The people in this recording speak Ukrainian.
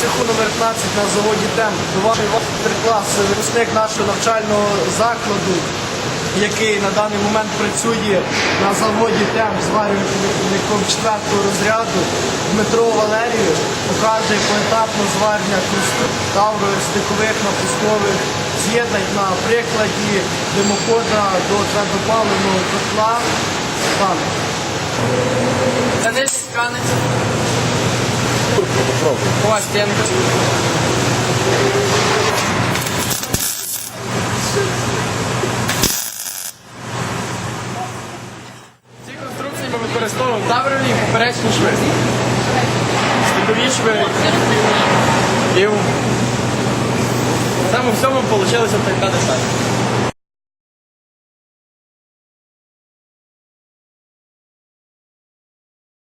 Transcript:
цеху номер 15 на заводі ТЕМ. Вашої майстер-клас випускник нашого навчального закладу, який на даний момент працює на заводі ТЕМ зварювальником 4 розряду. Дмитро Валерійович покаже поетапне зварення таврових стикових напускових з'єднань на прикладі димохода до твердопаливного котла. Там. Хвостенко. В цій конструкції ми використовуємо таврові поперечні шви. Стикові шви. І в цьому всьому вийшла така деталь.